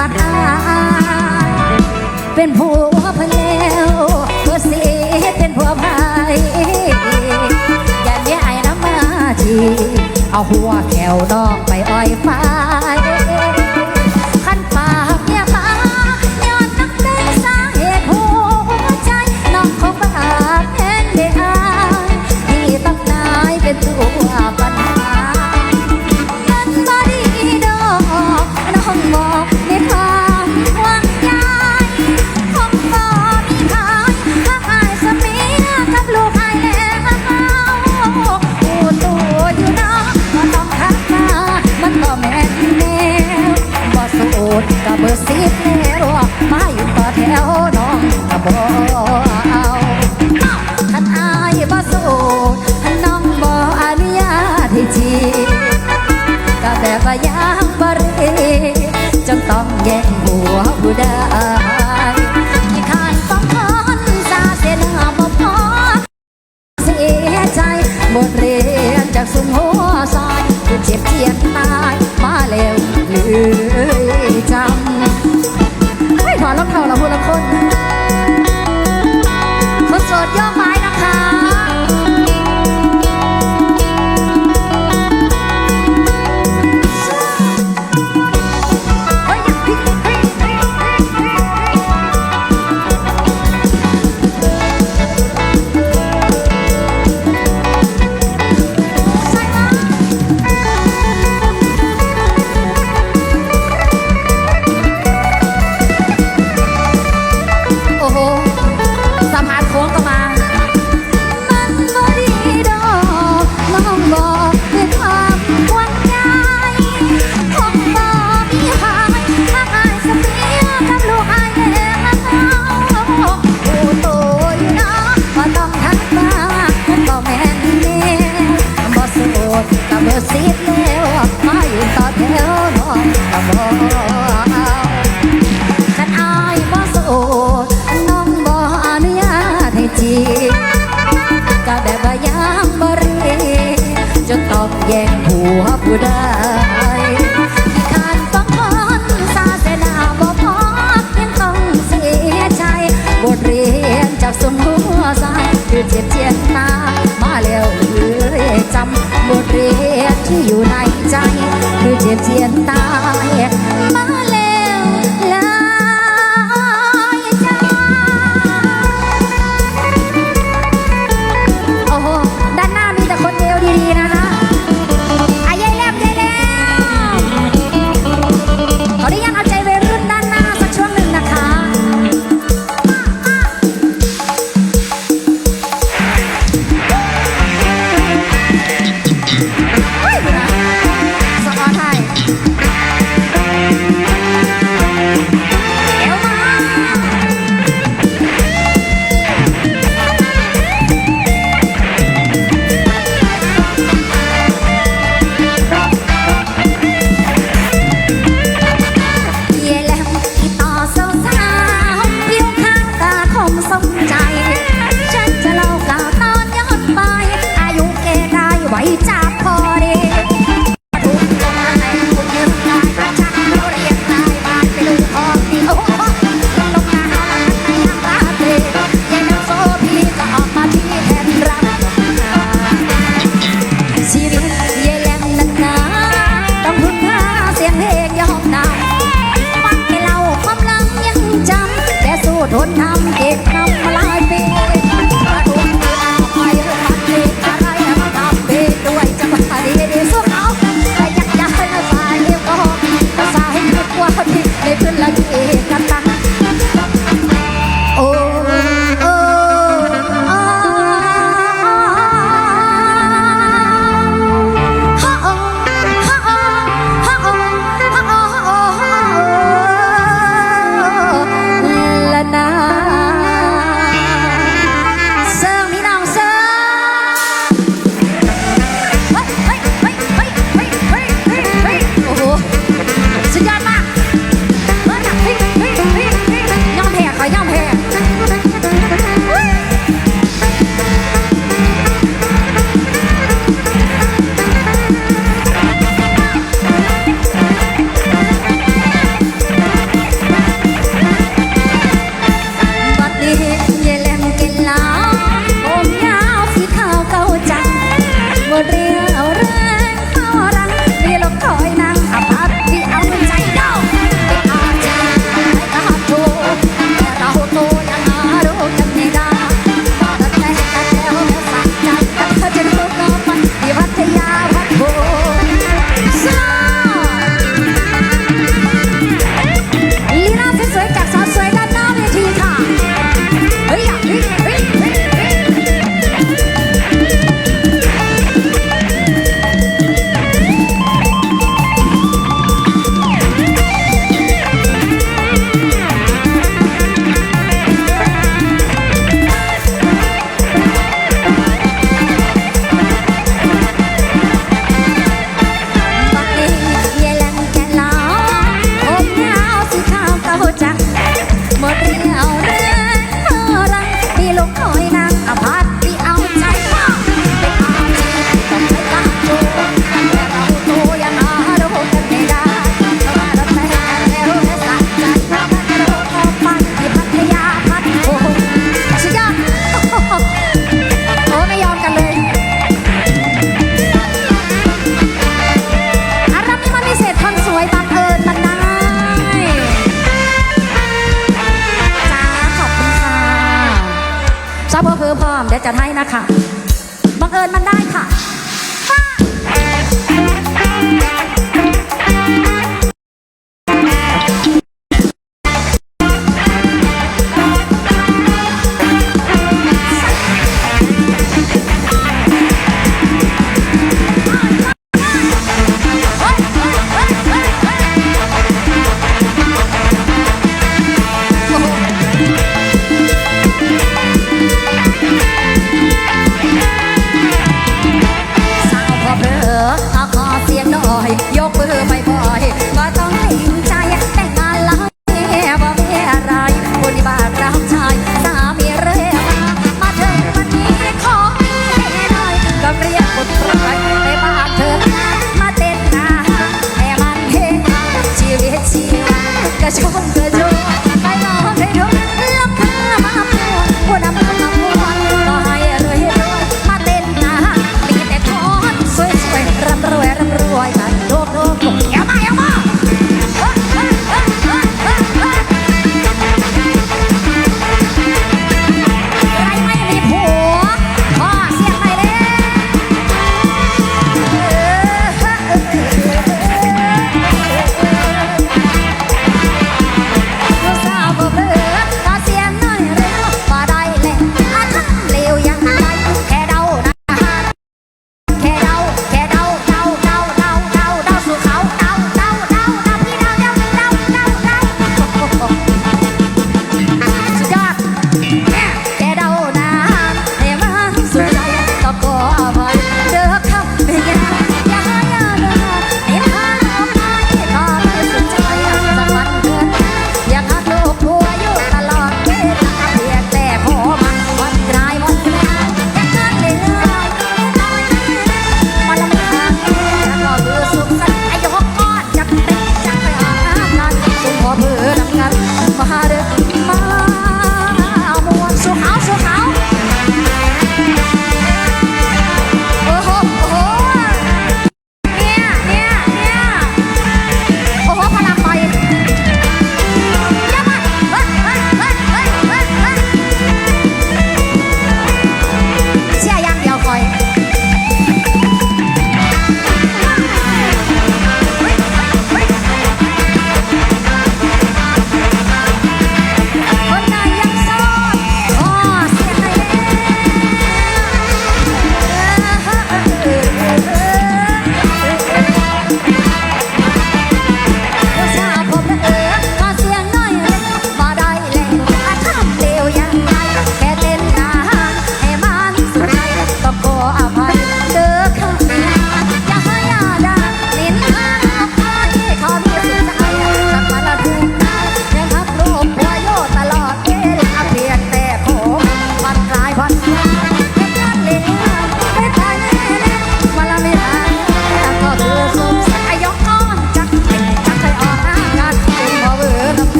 บัดอายเป็นผัวพันแล้วเพื่อสิเป็นผัวพายอย่าเนี้ยไอ้น้ำมาทีเอาหัวแขวน้อกไปอ้อยฟ้า 简单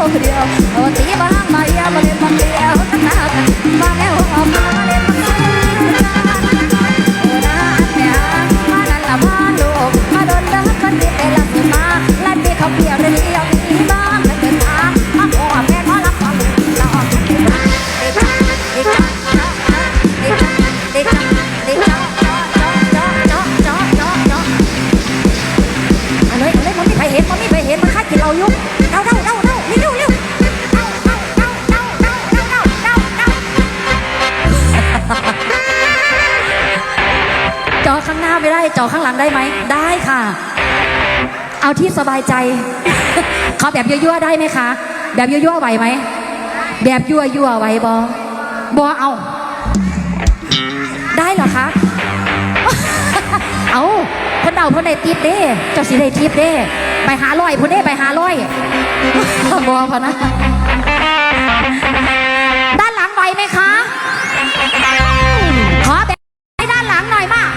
好可怜我第一把 ข้างหน้าไม่ได้เจาะข้างหลังได้ไหม ได้ค่ะ เอาที่สบายใจ ขอแบบยั่วๆได้ไหมคะ แบบยั่วๆไหวไหม แบบยั่วๆไหวบอบอเอา ได้เหรอคะ เอาคนเดาคนในทิปเด้ เจ้าสีในทิปเด้ ไปหาลอยคนเด้ไปหาลอยบอพอนะ ด้านหลังไหวไหมคะ ขอแบบด้านหลังหน่อยมาก